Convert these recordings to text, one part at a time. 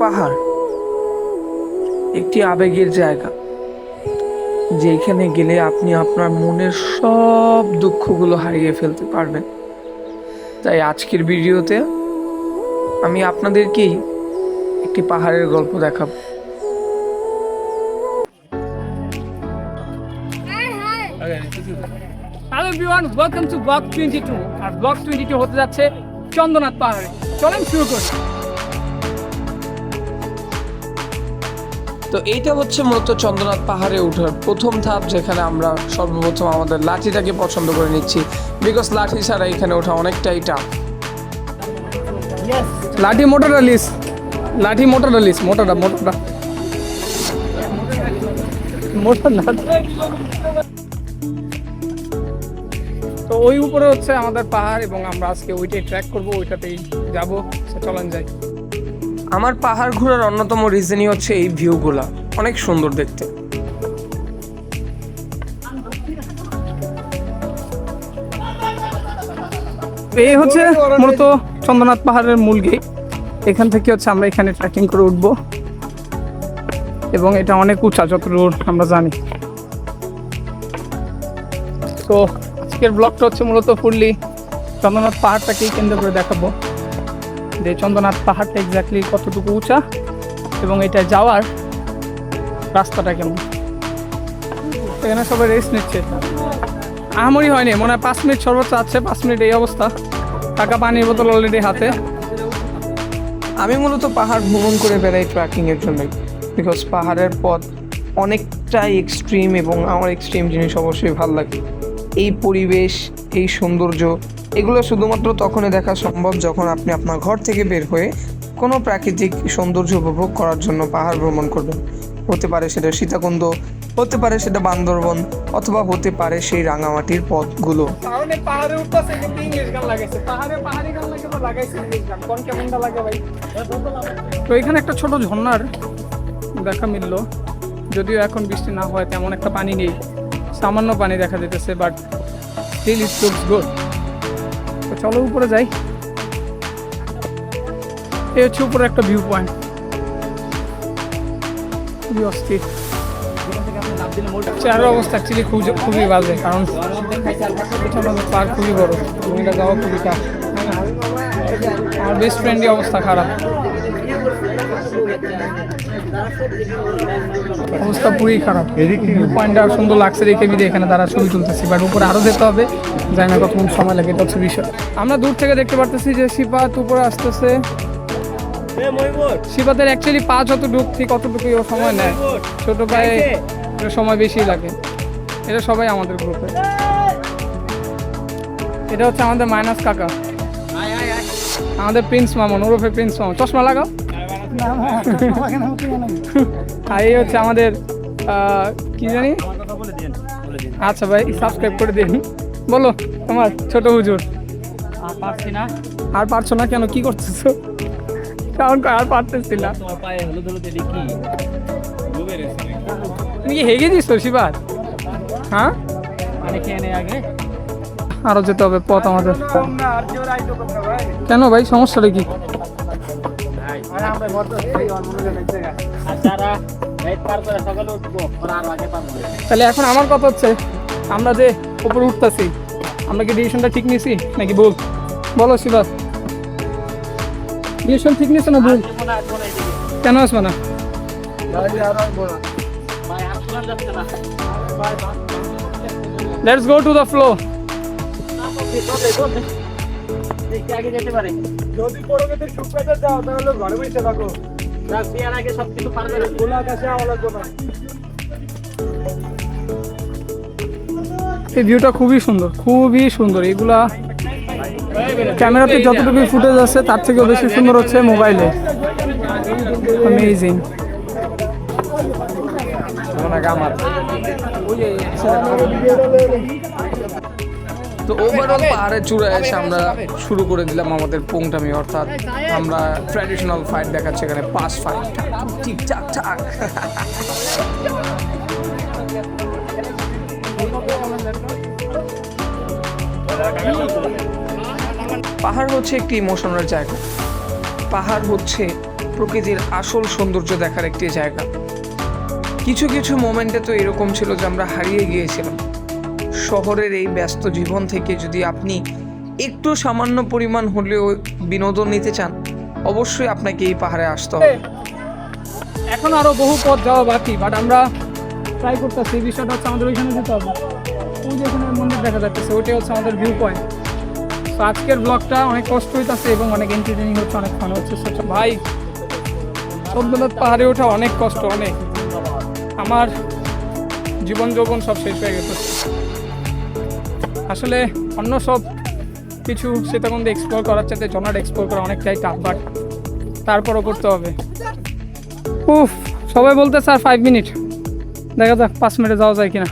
পাহাড়। একটি আবেগের জায়গা, যেখানে গেলে আপনি আপনার মনের সব দুঃখগুলো হারিয়ে ফেলতে পারবেন। তাই আজকের ভিডিওতে আমি আপনাদেরকেই একটি পাহাড়ের গল্প দেখাবো। Hello everyone welcome to block twenty two R block twenty two হতে যাচ্ছে চন্দ্রনাথ পাহাড়ে। চলেন শুরু করি। তো এইটা হচ্ছে মূলত চন্দ্রনাথ পাহাড়ে ওঠার প্রথম ধাপ যেখানে আমরা সর্বপ্রথম আমাদের লাঠিটাকে পছন্দ করে নিচ্ছি। বিকজ লাঠি ছাড়া এখানে ওঠা অনেকটাই টাফ। লাঠি মোটর লিস লাঠি মোটর লিস মোটরটা মোটরটা মোটর না। তো ওই উপরে হচ্ছে আমাদের পাহাড় এবং আমরা আজকে ওইটাই ট্র্যাক করব ওইটাতেই যাব চলেন যাই আমার পাহাড় ঘোরার অন্যতম রিজনই হচ্ছে এই ভিউগুলা অনেক সুন্দর দেখতে। এই হচ্ছে মূলত চন্দ্রনাথ পাহাড়ের মূল গেট এখান থেকে হচ্ছে আমরা এখানে ট্রেকিং করে উঠবো। এবং এটা অনেক উঁচা, যতদূর আমরা জানি। তো আজকের ব্লগটা হচ্ছে মূলত ফুললি চন্দ্রনাথ পাহাড়টাকেই কেন্দ্র করে দেখাবো। যে চন্দ্রনাথ পাহাড়টা এক্স্যাক্টলি কতটুকু উঁচা এবং এটা যাওয়ার রাস্তাটা কেমন? এখানে সবাই রেস্ট নিচ্ছে। আহামরি হয়নি, মনে হয় পাঁচ মিনিট সর্বোচ্চ আছে, পাঁচ মিনিট এই অবস্থা। টাকা, পানির বোতল অলরেডি হাতে। আমি মূলত পাহাড় ভ্রমণ করে বেড়াই ট্রেকিংয়ের জন্যই বিকজ পাহাড়ের পথ অনেকটাই এক্সট্রিম এবং আমার এক্সট্রিম জিনিস অবশ্যই ভালো লাগে। এই পরিবেশ এই সৌন্দর্য এগুলো শুধুমাত্র তখনই দেখা সম্ভব যখন আপনি আপনার ঘর থেকে বের হয়ে কোনো প্রাকৃতিক সৌন্দর্য উপভোগ করার জন্য পাহাড় ভ্রমণ করবেন। হতে পারে সেটা সীতাকুণ্ড হতে পারে সেটা বান্দরবন অথবা হতে পারে সেই রাঙামাটির পথগুলো। কারণে পাহাড়ে উঠতেছে কিন্তু ইংলিশ গান লাগাইছে। পাহাড়ে পাহাড়ি গান লাগে তো লাগাইছে ইংলিশ গান। কোন কেমনটা লাগে ভাই? তো এখানে একটা ছোট ঝর্ণার দেখা মিললো। যদিও এখন বৃষ্টি না হয় তেমন একটা পানি নেই। সামান্য পানি দেখা যেতেছে but still it looks good তো চলো উপরে যাই। এই হচ্ছে উপরে একটা ভিউ পয়েন্ট খুবই অস্থির। চেয়ারের অবস্থা অ্যাকচুয়ালি খুব খুবই বাজে, কারণ পার্ক খুবই বড়। যাওয়া খুবই টাফ আমার বেস্ট ফ্রেন্ডই অবস্থা খারাপ। অবস্থা পুরোই খারাপ। পয়েন্টটা সুন্দর লাগছে রেখে বিদে এখানে তারা ছবি তুলতেছি। বাট উপরে আরও যেতে হবে। জানি না কতক্ষণ সময় লাগে এটা হচ্ছে বিষয়। আমরা দূর থেকে দেখতে পারতেছি যে শিপাত উপরে আসতেছে। শিপাতের অ্যাকচুয়ালি পা যত ডুব ঠিক অতটুকুই ও সময় নেয়? ছোট পায়ে সময় বেশি লাগে। এটা সবাই আমাদের গ্রুপে এটা হচ্ছে আমাদের মাইনাস কাকা। আমাদের প্রিন্স মামন ওরফে প্রিন্স মামন। চশমা লাগাও। আর এই হচ্ছে আমাদের কি জানি? আচ্ছা ভাই সাবস্ক্রাইব করে দিন। বলো তোমার ছোট হুজুর। আর পারছি না। আর পারছ না কেন? কি করতেছো? কারণ আর পারতেছি না। তুমি কি হেগে দিস তো শিবার হ্যাঁ আরও যেতে হবে পথ আমাদের। কেন ভাই সমস্যাটা কি? তাহলে এখন আমার কথা হচ্ছে আমরা যে উপরে উঠতেছি আমরা কি ডিসিশনটা ঠিক নিছি নাকি ভুল? বলো শিবার ডিসিশন ঠিক নিছো না ভুল? কেন আসবে না? Let's go to the flow আগে যেতে পারে। যদি পরবর্তী যাও তাহলে ঘরে বসে থাকো। আগে না। এই ভিউটা খুবই সুন্দর খুবই সুন্দর। এগুলা ক্যামেরাতে যতটুকু ফুটেজ আছে তার থেকেও বেশি সুন্দর হচ্ছে মোবাইলে অ্যামেজিং তো ওভারঅল পাহাড়ের চূড়ায় এসে আমরা শুরু করে দিলাম আমাদের পোংটামি অর্থাৎ আমরা ট্র্যাডিশনাল ফাইট দেখাচ্ছি এখানে পাস ফাইট ঠিক ঠাক ঠাক পাহাড় হচ্ছে একটি ইমোশনাল জায়গা। পাহাড় হচ্ছে প্রকৃতির আসল সৌন্দর্য দেখার একটি জায়গা। কিছু কিছু মোমেন্টে তো এরকম ছিল যে আমরা হারিয়ে গিয়েছিলাম। শহরের এই ব্যস্ত জীবন থেকে যদি আপনি একটু সামান্য পরিমাণ হলেও বিনোদন নিতে চান, অবশ্যই আপনাকে এই পাহাড়ে আসতে হবে। এখন আরও বহু পথ যাওয়া বাকি বাট আমরা ট্রাই করতেছি, বিষয়টা হচ্ছে আমাদের ওইখানে যেতে হবে। ওই যে এখানে মন্দির দেখা যাচ্ছে ওইটাই হচ্ছে আমাদের ভিউ পয়েন্ট তো আজকের ব্লগটা অনেক কষ্ট হইতেছে এবং অনেক এন্টারটেনিং হচ্ছে, অনেক ফান হচ্ছে। ভাই চন্দ্রনাথ পাহাড়ে ওঠা অনেক কষ্ট, অনেক। আমার জীবন যৌবন সব শেষ হয়ে গেছে। আসলে অন্য সব কিছু সীতাকুণ্ডে এক্সপ্লোর করার চাইতে জনাট এক্সপ্লোর করা অনেকটাই টাফ বাট তারপরও করতে হবে। উফ, সবাই বলতে স্যার ফাইভ মিনিট দেখা যাক পাঁচ মিনিটে যাওয়া যায় কিনা।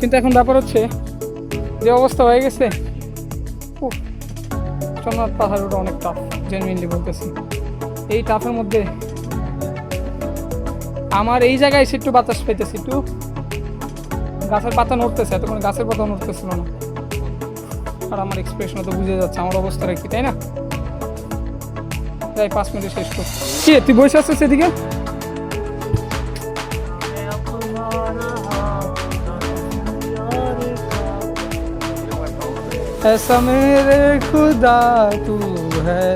কিন্তু এখন ব্যাপার হচ্ছে, যে অবস্থা হয়ে গেছে, উফ, চন্দ্রনাথ পাহাড় ওটা অনেক টাফ জেনুইনলি বলতেছি। এই টাফের মধ্যে আমার এই জায়গায় এসে একটু বাতাস পেতেছি একটু গাছের পাতা নড়তেছে এতক্ষণ গাছের পাতা নড়তেছিল না আর আমার এক্সপ্রেশন তো বুঝে যাচ্ছে আমার অবস্থাটা কি তাই না যাই পাঁচ মিনিট শেষ কর কি তুই বসে আছিস সেদিকে ऐसा मेरे खुदा तू है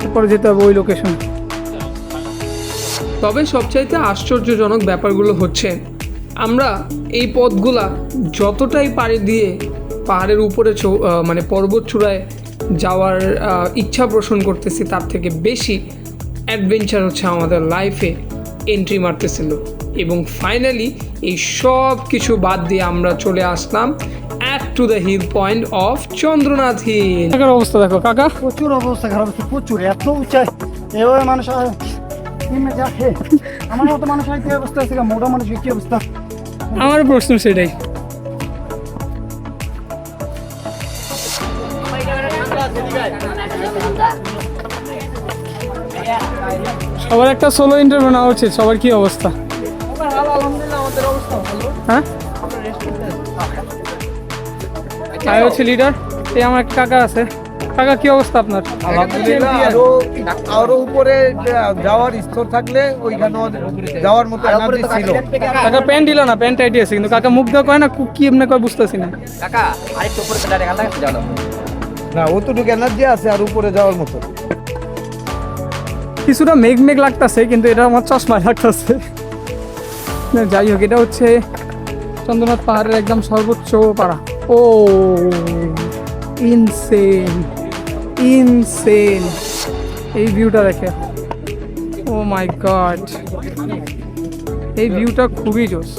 তারপরে যেতে হবে ওই লোকেশন তবে সবচাইতে আশ্চর্যজনক ব্যাপারগুলো হচ্ছে আমরা এই পথগুলা যতটাই পাড়ি দিয়ে পাহাড়ের উপরে মানে পর্বত চূড়ায় যাওয়ার ইচ্ছা পোষণ করতেছি তার থেকে বেশি অ্যাডভেঞ্চার হচ্ছে আমাদের লাইফে এন্ট্রি মারতেছিল। এবং ফাইনালি এই সব কিছু বাদ দিয়ে আমরা চলে আসলাম at to the hill point of Chandranath hill কাকার অবস্থা দেখো কাকা। প্রচুর অবস্থা খারাপ প্রচুর এত উঁচাই এভাবে মানুষ আমার মতো মানুষ আর কি অবস্থা আছে মোটা মানুষের অবস্থা? আমার প্রশ্ন সেটাই। সবার একটা সোলো ইন্টারভিউ নেওয়া উচিত, সবার কি অবস্থা? হ্যাঁ? হচ্ছে লিডার এই আমার একটা কাকা আছে। কাকা কি অবস্থা আপনার? আলহামদুলিল্লাহ আরও আরও উপরে যাওয়ার স্তর থাকলে ওইখানে যাওয়ার মতো এনার্জি ছিল। কাকা প্যান্ট দিল না প্যান্ট টাইটি আছে কিন্তু কাকা মুখ দেওয়া কয় না কু- এমনি কয় বুঝতেছি না। না অতটুকু এনার্জি আছে আর উপরে যাওয়ার মতো। কিছুটা মেঘ মেঘ লাগতেছে কিন্তু এটা আমার চশমা লাগতেছে। না, যাই হোক এটা হচ্ছে চন্দ্রনাথ পাহাড়ের একদম সর্বোচ্চ পাড়া। ও। ইনসেন ইনসেন এই ভিউটা দেখে। ও মাই গড এই ভিউটা খুবই জোস।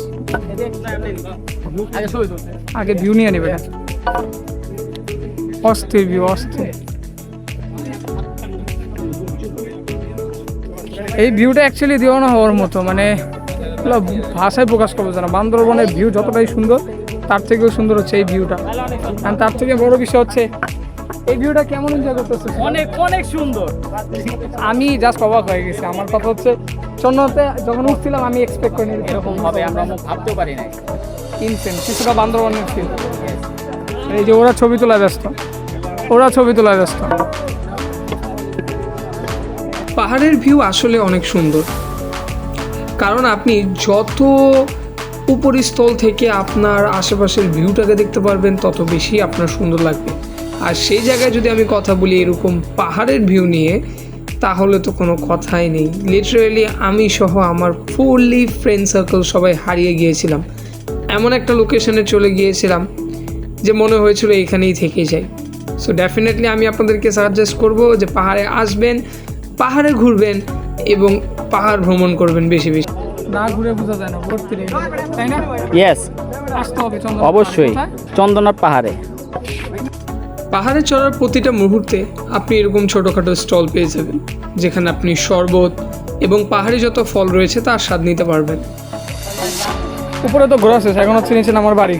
আগে ভিউ নিয়ে নেবে। অস্থির ভিউ অস্থির। এই ভিউটা অ্যাকচুয়ালি দিও না হওয়ার মতো মানে ভাষায় প্রকাশ করব না বান্দরবনের ভিউ যতটাই সুন্দর তার থেকেও সুন্দর হচ্ছে এই ভিউটা আর তার থেকে বড় বিষয় হচ্ছে এই ভিউটা কেমন এনজয় করতেছে অনেক অনেক সুন্দর। আমি জাস্ট অবাক হয়ে গেছি। আমার কথা হচ্ছে চন্দ্রতে যখন উঠছিলাম আমি এক্সপেক্ট করিনি এরকম। হবে আমরা ভাবতেও পারি নাই। ইনসেন কিছুটা বান্দরবনের ফিল এই যে ওরা ছবি তোলা ব্যস্ত। ওরা ছবি তোলা ব্যস্ত। পাহাড়ের ভিউ আসলে অনেক সুন্দর। কারণ আপনি যত উপরিস্থল থেকে আপনার আশেপাশের ভিউটাকে দেখতে পারবেন, তত বেশি আপনার সুন্দর লাগবে। আর সেই জায়গায় যদি আমি কথা বলি এরকম পাহাড়ের ভিউ নিয়ে, তাহলে তো কোনো কথাই নেই। লিটারেলি আমি সহ আমার ফুললি ফ্রেন্ড সার্কেল সবাই হারিয়ে গিয়েছিলাম। এমন একটা লোকেশনে চলে গিয়েছিলাম যে মনে হয়েছিল এখানেই থেকে যাই সো ডেফিনেটলি আমি আপনাদেরকে সাজেস্ট করব যে পাহাড়ে আসবেন, পাহাড়ে ঘুরবেন এবং পাহাড় ভ্রমণ করবেন বেশি বেশি। না ঘুরে বোঝা যায় না ভর্তি তাই না? ইয়েস আসতে হবে চন্দ্র অবশ্যই। চন্দনাথ পাহাড়ে। পাহাড়ে চড়ার প্রতিটা মুহূর্তে আপনি এরকম ছোটোখাটো স্টল পেয়ে যাবেন যেখানে আপনি শরবত এবং পাহাড়ে যত ফল রয়েছে তার স্বাদ নিতে পারবেন। উপরে তো ঘোরা শেষ এখন হচ্ছে নিচে নামার বাড়ি।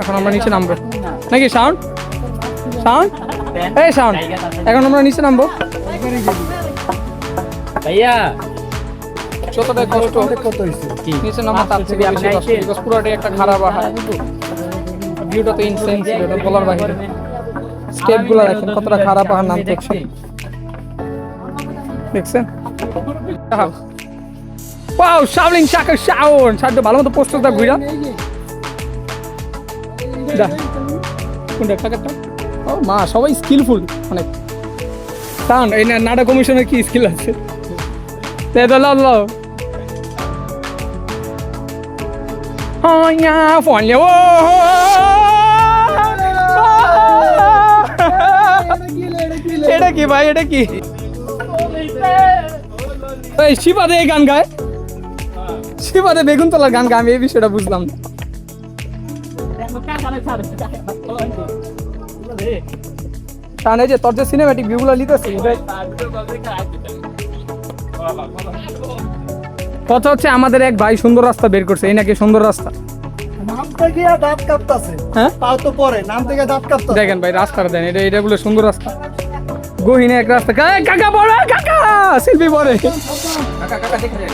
এখন আমরা নিচে নামবো। নাকি সাউন্ড সাউন্ড এই সাউন্ড এখন আমরা নিচে নামবো। ভাইয়া। যতটাই কষ্ট। কত হয়েছে। নিচে নামা তার থেকে বেশি কষ্ট। বিকজ পুরোটাই একটা খারাপ পাহাড় ভিউটা তো ইনসেন্স ছিল এটা বলার বাইরে। স্টেপগুলো দেখেন কতটা খারাপ আর নাম দেখছেন? দেখছেন ওয়াও শাওলিং শাকা শাওন। সাহায্য ভালো মতো পোস্টার দা ঘুরা যা। কোনটা ও মা সবাই স্কিলফুল অনেক টান এই না- নাটক কমিশনের কি স্কিল আছে? তে দাও লাও Oh yeah, ফলে ও এটা কি ভাই এটা কি এই শিবাদে এই গান গায়। শিবাদে বেগুন তোলার গান গায় আমি এই বিষয়টা বুঝলাম না। কারণ এই যে তোর যে সিনেম্যাটিক ভিউগুলো লিখতেছে কথা হচ্ছে আমাদের এক ভাই সুন্দর রাস্তা বের করছে এই নাকি সুন্দর রাস্তা? হ্যাঁ? দেখেন ভাই রাস্তাটা দেন এটা এটা বলে সুন্দর রাস্তা। গহিনে এক রাস্তা। কা- কাকা পড়ে কাকা! সেলফি পরে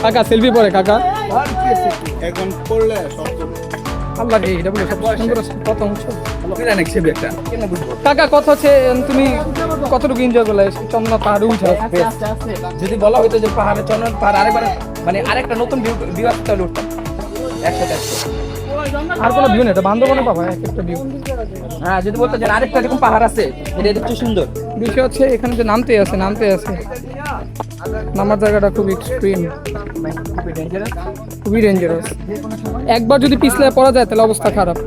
কাকা সেলফি পরে কাকা। এখন পড়লে সব আল্লাহ এটা বলে সবচেয়ে সুন্দর রাস্তা। কত উঁচু। কাকা কত হচ্ছে তুমি কতটুকু এনজয় করলে? চন্দ্র পাহাড়ে উঠে যদি বলা হতো যে পাহাড়ে চলন পাহাড় আরেকবার মানে আরেকটা নতুন ভিউ ভিউ আসতে উঠতাম। একসাথে। আর কোনো ভিউ নেই এটা বান্ধবনে পাবো এক একটা ভিউ হ্যাঁ যদি বলতো যে আরেকটা এরকম পাহাড় আছে এটা দেখতে সুন্দর। বিষয় হচ্ছে এখানে যে নামতে আছে নামতে আছে। নামার জায়গাটা খুব এক্সট্রিম খুবই ডেঞ্জারাস একবার যদি পিছলে পড়া যায় তাহলে অবস্থা খারাপ।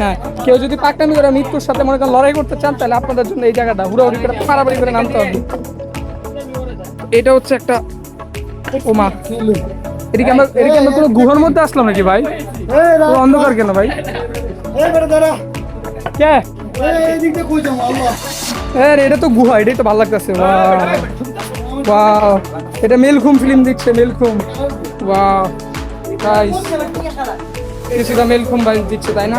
হ্যাঁ কেউ যদি পাকনামি করে মৃত্যুর সাথে মনে করেন লড়াই করতে চান, তাহলে আপনাদের জন্য এই জায়গাটা হুড়াহুড়ি করে ফাড়াবাড়ি করে নামতে হবে। এটা হচ্ছে একটা ওমা। এদিকে আমরা এদিকে আমরা কোনো গুহার মধ্যে আসলাম নাকি ভাই? অন্ধকার কেন ভাই? কে? হ্যাঁ এটা তো গুহা, এটাই তো ভালো লাগতেছে। এটা মেলখুম ফিল্ম দিচ্ছে, মেলখুম। ওয়াও। গাইস কিছুটা মেলখুম ভাই দিচ্ছে, তাই না?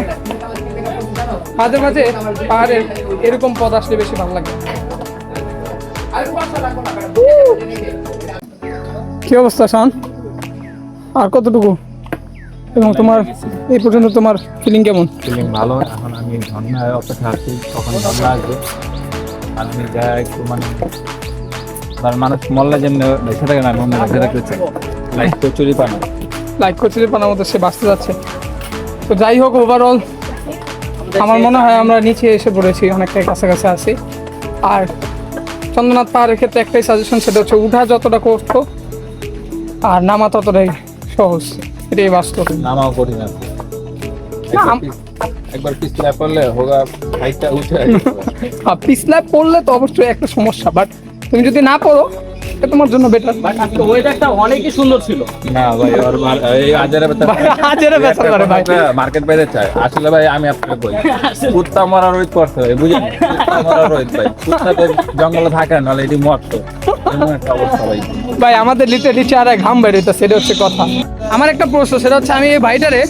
মাঝে মাঝে পাহাড়ের এরকম পদ আসলে বেশি ভালো লাগে। কি অবস্থা, শান? আর কতটুকু? এবং তোমার, এই পর্যন্ত তোমার ফিলিং কেমন? ফিলিং ভালো, এখন আমি ঝর্ণায় অপেক্ষা আছি, কখন ঝর্ণা আসবে। আমি যা একটু মানে মানুষ মরলে যেমনি বেঁচে থাকে না বেঁচে থাকতে চাই। লাইফ তো চুরি পায় না। লাইক করছিল পানার মধ্যে সে বাঁচতে যাচ্ছে। তো যাই হোক ওভারঅল আমার মনে হয় আমরা নিচে এসে পড়েছি অনেকটাই কাছাকাছি আছি। আর চন্দ্রনাথ পাহাড়ের ক্ষেত্রে একটাই সাজেশন সেটা হচ্ছে উঠা যতটা কষ্ট আর নামা ততটাই সহজ। এটাই বাস্তব। নামাও করি না একবার পিছলে পড়লে হোগা হাইটটা উঠে আর পিছলায় পড়লে তো অবশ্যই একটা সমস্যা বাট তুমি যদি না পড়ো এটা তোমার জন্য বেটার ওয়েদারটা অনেকই সুন্দর ছিল। না ভাই মার- এই আজারে হাজারে বেচার করে ভাই। মার্কেট বাইরে চাই। আসলে ভাই আমি আপনাকে বলি কুত্তা মরা রোহিত করতে হয় বুঝলেন? কুত্তা মরা রোহিত ভাই। কুত্তা তো জঙ্গলে থাকে না নাহলে এটি মরতো। ভাই। আমাদের লিটারলি চেহারায় ঘাম বেরোতে সেটা হচ্ছে কথা। আমার একটা প্রশ্ন সেটা হচ্ছে আমি এই ভাইটারে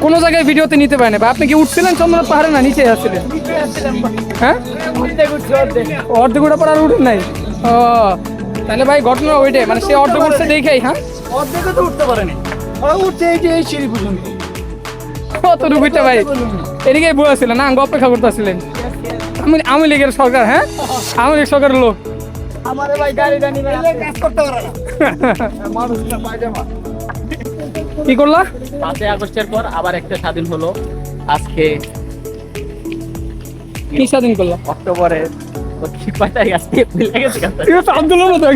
কোনো জায়গায় ভিডিওতে নিতে পারি না। ভাই আপনি কি উঠছিলেন চন্দ্রনাথ পাহাড়ে না নিচে আসছিলেন হ্যাঁ? অর্ধেক উঠে পর আর উঠেন নাই? ও তাহলে ভাই ঘটনা ওইটাই মানে সে অর্ধেক উঠছে দেখেই হ্যাঁ? অর্ধেকে তো উঠতে পারেনি। ওরা উঠছে এই যে এই সিঁড়ি পর্যন্ত। কত রুপিটা ভাই? এদিকে বলেছিলেন না আঙ্গ অপেক্ষা করতেছিলেন আমি আমি লীগের সরকার হ্যাঁ? আমি লীগ সরকারের লোক। আমারে ভাই গাড়ি জানি কাজ করতে পারে না। পায়জামা। কি করলা? পাঁচই আগস্টের পর আবার একটা স্বাধীন হলো। আজকে কি স্বাধীন করলা? অক্টোবরে তো তো তো তো তো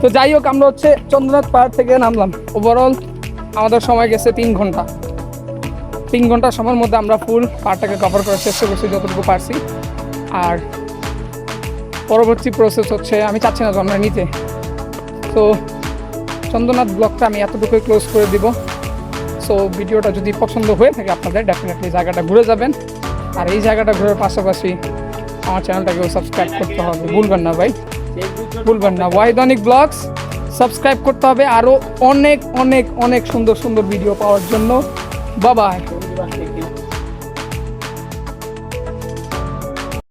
তো যাই হোক, আমরা হচ্ছে চন্দ্রনাথ পাহাড় থেকে নামলাম। ওভারঅল আমাদের সময় গেছে তিন ঘণ্টা। তিন ঘণ্টা সময়ের মধ্যে আমরা ফুল পাহাড়টাকে কভার করার চেষ্টা করছি, যতটুকু পারছি। আর পরবর্তী প্রসেস হচ্ছে, আমি চাচ্ছি না যে আমরা নিতে। তো চন্দ্রনাথ ব্লগটা আমি এতটুকুই ক্লোজ করে দিব। সো ভিডিওটা যদি পছন্দ হয়ে থাকে আপনাদের ডেফিনেটলি জায়গাটা ঘুরে যাবেন। আর এই জায়গাটা ঘুরে পাশাপাশি আমার চ্যানেলটাকেও সাবস্ক্রাইব করতে হবে। ভুলবেন না ভাই। ভুলবেন না। ওয়াইদনিক ব্লগস সাবস্ক্রাইব করতে হবে। আরও অনেক অনেক অনেক সুন্দর সুন্দর ভিডিও পাওয়ার জন্য। বাবাই